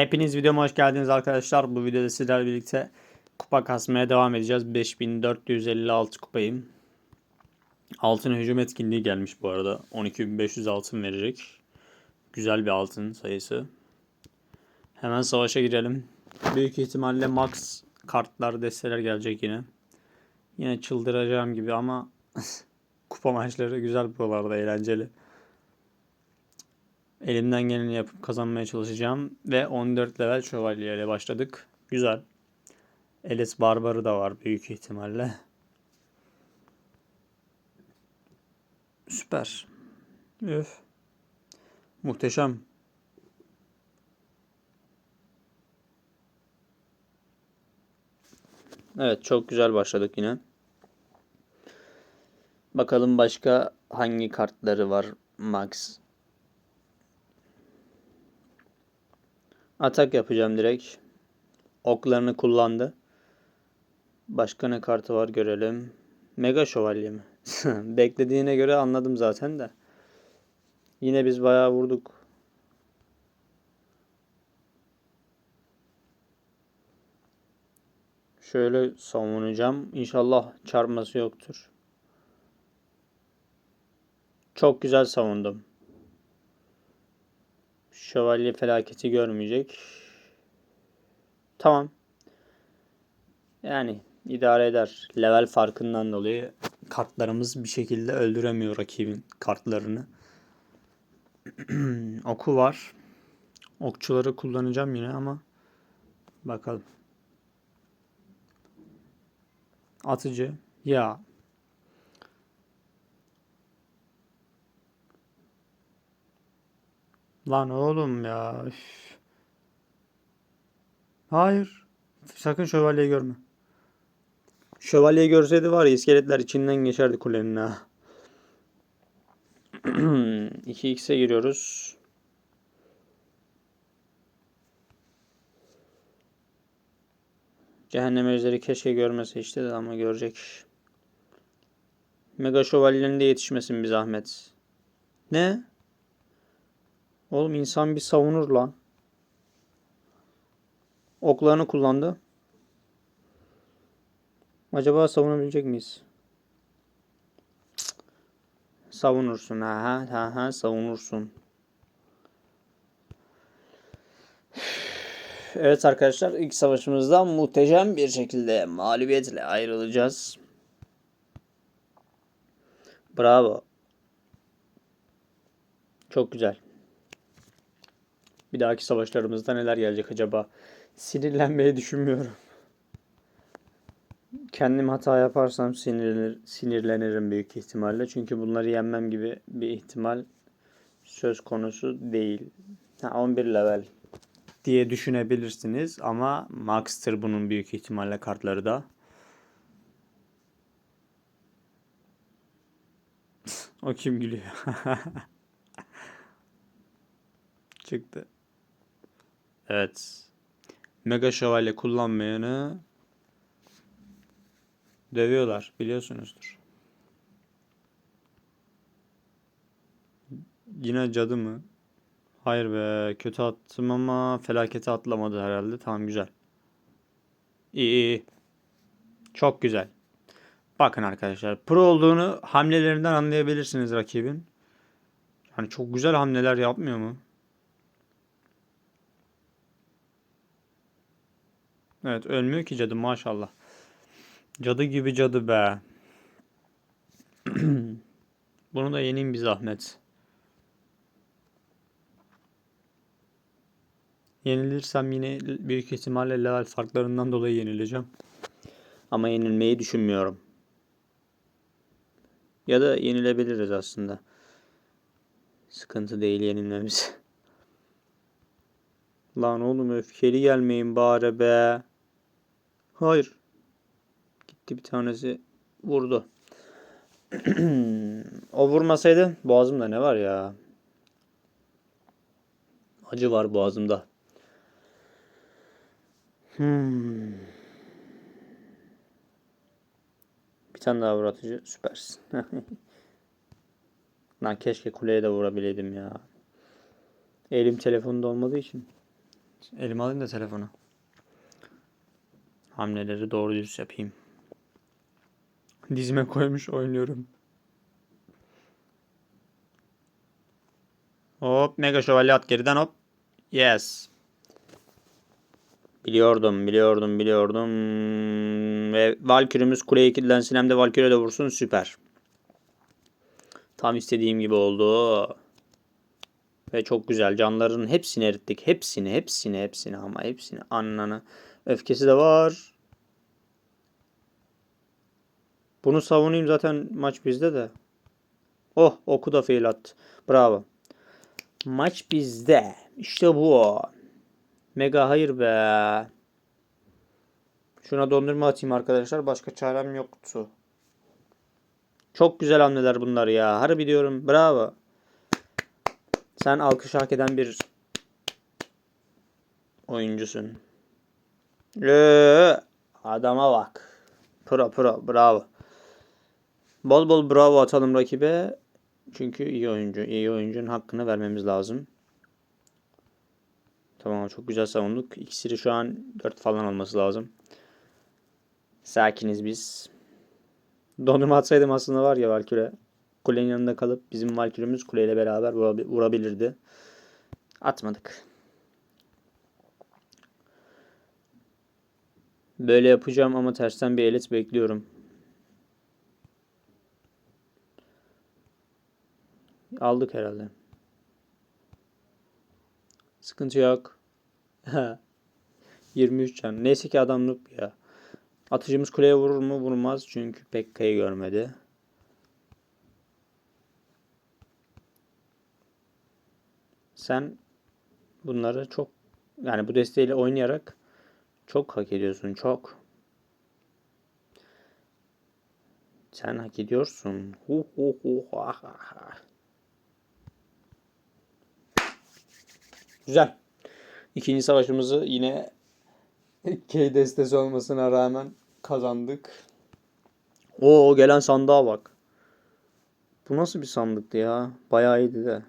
Hepiniz videoma hoş geldiniz arkadaşlar. Bu videoda sizlerle birlikte kupa kasmaya devam edeceğiz. 5456 kupayım. Altın hücum etkinliği gelmiş bu arada. 12500 altın verecek. Güzel bir altın sayısı. Hemen savaşa girelim. Büyük ihtimalle max kartlar, desteler gelecek yine. Yine çıldıracağım gibi ama kupa maçları güzel buralarda eğlenceli. Elimden geleni yapıp kazanmaya çalışacağım. Ve 14 level şövalye ile başladık. Güzel. Elis Barbarı da var büyük ihtimalle. Süper. Üf. Muhteşem. Evet çok güzel başladık yine. Bakalım başka hangi kartları var Max. Atak yapacağım direkt. Oklarını kullandı. Başka ne kartı var görelim. Mega şövalye mi? Beklediğine göre anladım zaten de. Yine biz bayağı vurduk. Şöyle savunacağım. İnşallah çarpması yoktur. Çok güzel savundum. Şövalye felaketi görmeyecek. Tamam. Yani idare eder. Level farkından dolayı kartlarımız bir şekilde öldüremiyor rakibin kartlarını. Oku var. Okçuları kullanacağım yine ama bakalım. Atıcı. Ya Lan oğlum ya. üf. Hayır. Sakın şövalyeyi görme. Şövalyeyi görseydi var ya iskeletler içinden geçerdi kulenin ha. 2x'e giriyoruz. Cehennem ejderi keşke görmese işte de ama görecek. Mega şövalyenin de yetişmesin bir zahmet. Ne? Oğlum insan bir savunur lan. Oklarını kullandı. Acaba savunabilecek miyiz? Savunursun ha ha ha savunursun. Evet arkadaşlar ilk savaşımızdan muhteşem bir şekilde mağlubiyetle ayrılacağız. Bravo. Çok güzel. Bir dahaki savaşlarımızda neler gelecek acaba? Sinirlenmeyi düşünmüyorum. Kendim hata yaparsam sinirlenir, sinirlenirim büyük ihtimalle. Çünkü bunları yenmem gibi bir ihtimal söz konusu değil. Ha, 11 level diye düşünebilirsiniz ama Max'tır bunun büyük ihtimalle kartları da. o kim gülüyor? Çıktı. Evet. Mega şövalye kullanmayanı dövüyorlar biliyorsunuzdur. Yine cadı mı? Hayır be kötü attım ama felaketi atlamadı herhalde. Tamam güzel. İyi iyi. Çok güzel. Bakın arkadaşlar pro olduğunu hamlelerinden anlayabilirsiniz rakibin. Yani çok güzel hamleler yapmıyor mu? Evet ölmüyor ki cadı maşallah. Cadı gibi cadı be. Bunu da yeneyim bir zahmet. Yenilirsem yine büyük ihtimalle level farklarından dolayı yenileceğim. Ama yenilmeyi düşünmüyorum. Ya da yenilebiliriz aslında. Sıkıntı değil yenilmemiz. Lan oğlum öfkeli gelmeyin bari be. Hayır. Gitti bir tanesi vurdu. o vurmasaydı boğazımda ne var ya? Acı var boğazımda. Hmm. Bir tane daha vur atıcı. Süpersin. Lan keşke kuleye de vurabileydim ya. Elim telefonda olmadığı için. Elime alayım da telefonu. Hamleleri doğru düz yapayım. Dizime koymuş oynuyorum. Hop mega şövalye at geriden hop. Yes. Biliyordum, biliyordum, biliyordum. Ve Valkyrie'miz kuleye kilitlensin hem de Valkyrie de vursun. Süper. Tam istediğim gibi oldu. Ve çok güzel. Canların hepsini erittik. Hepsini, hepsini, hepsini ama hepsini. Annanı. Öfkesi de var. Bunu savunayım zaten maç bizde de. Oh oku da fail attı. Bravo. Maç bizde. İşte bu. Mega hayır be. Şuna dondurma atayım arkadaşlar. Başka çarem yoktu. Çok güzel hamleler bunlar ya. Harbi diyorum. Bravo. Sen alkış hak eden bir oyuncusun. Ee, adama bak. Pro pro bravo. Bol bol bravo atalım rakibe. Çünkü iyi oyuncu. İyi oyuncunun hakkını vermemiz lazım. Tamam çok güzel savunduk. İkisini şu an 4 falan olması lazım. Sakiniz biz. Dondurma atsaydım aslında var ya Valkyrie. Kulenin yanında kalıp bizim Valkyrie'miz kuleyle beraber vurabi- vurabilirdi. Atmadık. Böyle yapacağım ama tersten bir elit bekliyorum. Aldık herhalde. Sıkıntı yok. 23 can. Neyse ki adam noob ya. Atıcımız kuleye vurur mu? Vurmaz. Çünkü Pekka'yı görmedi. Sen bunları çok yani bu desteğiyle oynayarak çok hak ediyorsun. Çok. Sen hak ediyorsun. Hu hu hu ha ha ha. Güzel. İkinci savaşımızı yine K destesi olmasına rağmen kazandık. Oo gelen sandığa bak. Bu nasıl bir sandıktı ya? Bayağı iyiydi de.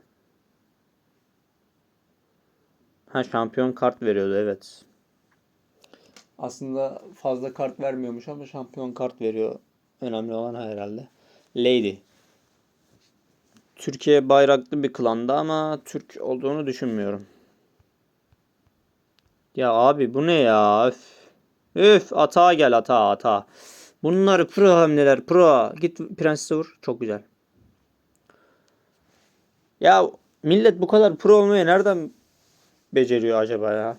Ha şampiyon kart veriyordu evet. Aslında fazla kart vermiyormuş ama şampiyon kart veriyor. Önemli olan herhalde. Lady. Türkiye bayraklı bir klanda ama Türk olduğunu düşünmüyorum. Ya abi bu ne ya? Üf. Üf atağa gel atağa atağa. Bunlar pro hamleler pro. Git prensese vur. Çok güzel. Ya millet bu kadar pro olmayı nereden beceriyor acaba ya?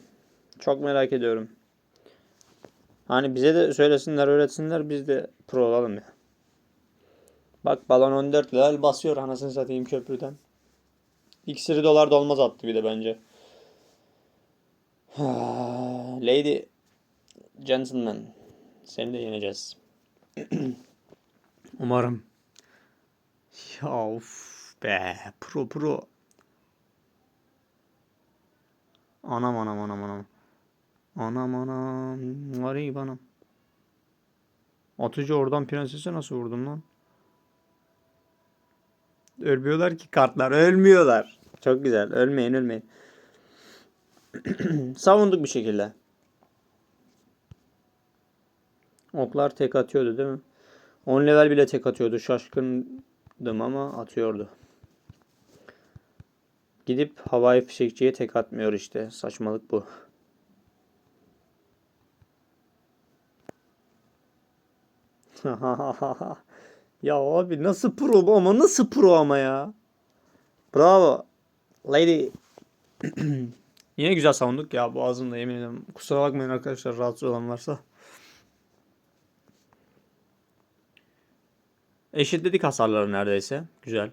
Çok merak ediyorum. Hani bize de söylesinler, öğretsinler biz de pro olalım ya. Bak balon 14 level basıyor anasını satayım köprüden. İksiri dolar dolmaz attı bir de bence. Lady Gentleman seni de yeneceğiz. Umarım. Ya of be pro pro. Anam anam anam anam. Anam anam. Garip anam. Atıcı oradan prensese nasıl vurdun lan? Ölmüyorlar ki kartlar. Ölmüyorlar. Çok güzel. Ölmeyin ölmeyin. Savunduk bir şekilde. Oklar tek atıyordu değil mi? 10 level bile tek atıyordu. Şaşkındım ama atıyordu. Gidip havai fişekçiye tek atmıyor işte. Saçmalık bu. ya abi nasıl pro ama nasıl pro ama ya. Bravo. Lady. Yine güzel savunduk ya boğazımda yemin ederim. Kusura bakmayın arkadaşlar rahatsız olan varsa. Eşitledik hasarları neredeyse. Güzel.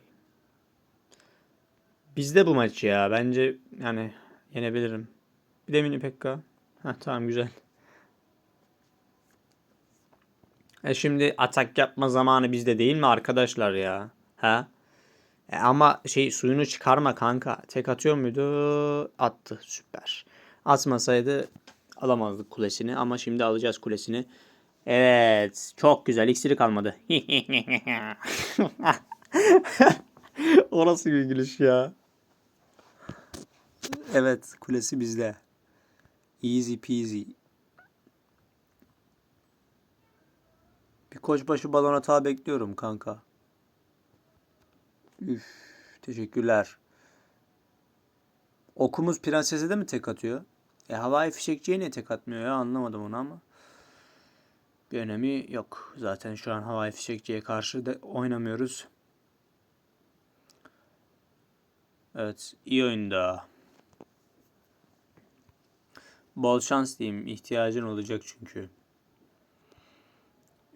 Bizde bu maç ya. Bence yani yenebilirim. Bir de mini pekka. Heh, tamam güzel. E şimdi atak yapma zamanı bizde değil mi arkadaşlar ya? Ha? E ama şey suyunu çıkarma kanka. Tek atıyor muydu? Attı. Süper. Atmasaydı alamazdık kulesini ama şimdi alacağız kulesini. Evet. Çok güzel. İksiri kalmadı. Orası bir gülüş ya. Evet. Kulesi bizde. Easy peasy. Koçbaşı balon hata bekliyorum kanka. Üf, teşekkürler. Okumuz prensese de mi tek atıyor? E havai fişekçiye niye tek atmıyor ya anlamadım onu ama. Bir önemi yok. Zaten şu an havai fişekçiye karşı da oynamıyoruz. Evet iyi oyunda. Bol şans diyeyim. ihtiyacın olacak çünkü.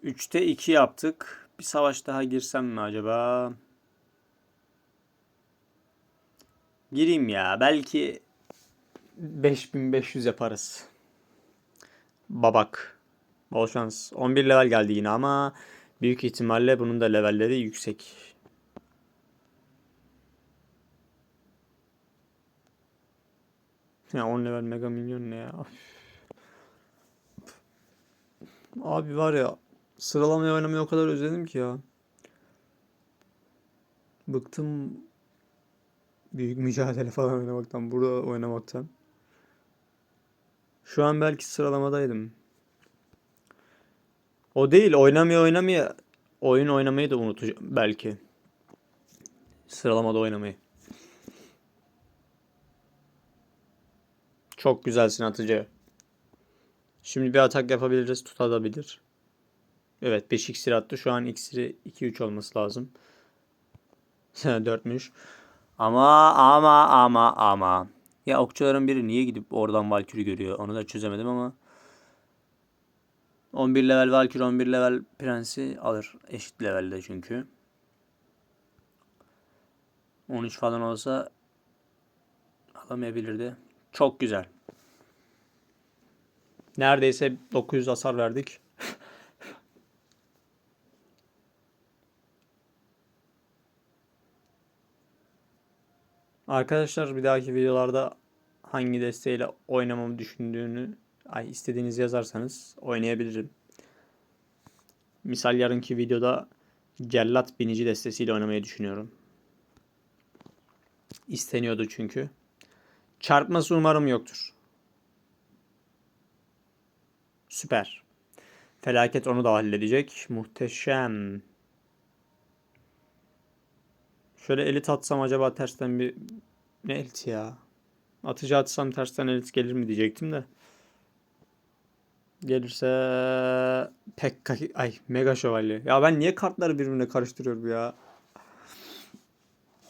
3'te 2 yaptık. Bir savaş daha girsem mi acaba? Gireyim ya. Belki 5500 yaparız. Babak. Bol şans. 11 level geldi yine ama büyük ihtimalle bunun da levelleri yüksek. Ya 10 level mega milyon ne ya? Abi var ya sıralamayı oynamayı o kadar özledim ki ya. Bıktım büyük mücadele falan oynamaktan, burada oynamaktan. Şu an belki sıralamadaydım. O değil, oynamaya oynamaya oyun oynamayı da unutacağım belki. Sıralamada oynamayı. Çok güzelsin Atıcı. Şimdi bir atak yapabiliriz, tutabilir. Evet 5 iksir attı. Şu an iksiri 2-3 olması lazım. 4'müş. Ama ama ama ama. Ya okçuların biri niye gidip oradan Valkyrie görüyor? Onu da çözemedim ama. 11 level Valkyrie 11 level Prensi alır. Eşit levelde çünkü. 13 falan olsa alamayabilirdi. Çok güzel. Neredeyse 900 hasar verdik. Arkadaşlar bir dahaki videolarda hangi desteğiyle oynamamı düşündüğünü ay istediğiniz yazarsanız oynayabilirim. Misal yarınki videoda Cellat binici destesiyle oynamayı düşünüyorum. İsteniyordu çünkü. Çarpması umarım yoktur. Süper. Felaket onu da halledecek. Muhteşem. Şöyle elit atsam acaba tersten bir... Ne elit ya? Atıcı atsam tersten elit gelir mi diyecektim de. Gelirse Pekka ay Mega Şövalye. Ya ben niye kartları birbirine karıştırıyorum ya?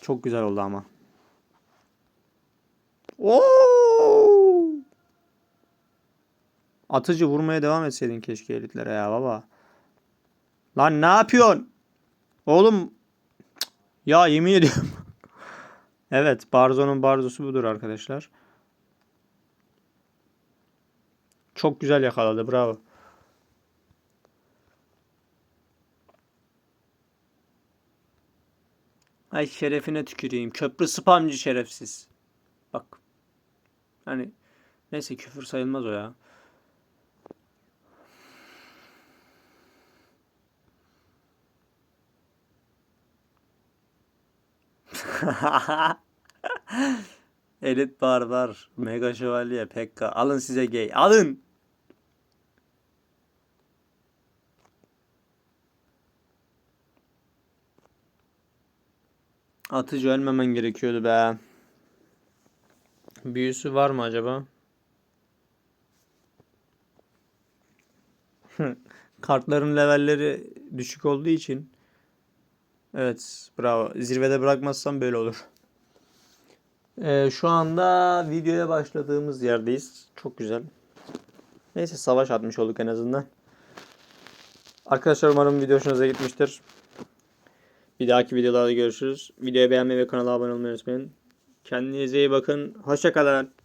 Çok güzel oldu ama. Oo! Atıcı vurmaya devam etseydin keşke elitlere ya baba. Lan ne yapıyorsun? Oğlum ya yemin ediyorum. evet Barzo'nun Barzo'su budur arkadaşlar. Çok güzel yakaladı bravo. Ay şerefine tüküreyim. Köprü spamcı şerefsiz. Bak. Hani neyse küfür sayılmaz o ya. Elit barbar, mega şövalye, pekka. Alın size gay. Alın. Atıcı ölmemen gerekiyordu be. Büyüsü var mı acaba? Kartların levelleri düşük olduğu için Evet bravo. Zirvede bırakmazsam böyle olur. Ee, şu anda videoya başladığımız yerdeyiz. Çok güzel. Neyse savaş atmış olduk en azından. Arkadaşlar umarım video hoşunuza gitmiştir. Bir dahaki videolarda görüşürüz. Videoyu beğenmeyi ve kanala abone olmayı unutmayın. Kendinize iyi bakın. Hoşçakalın.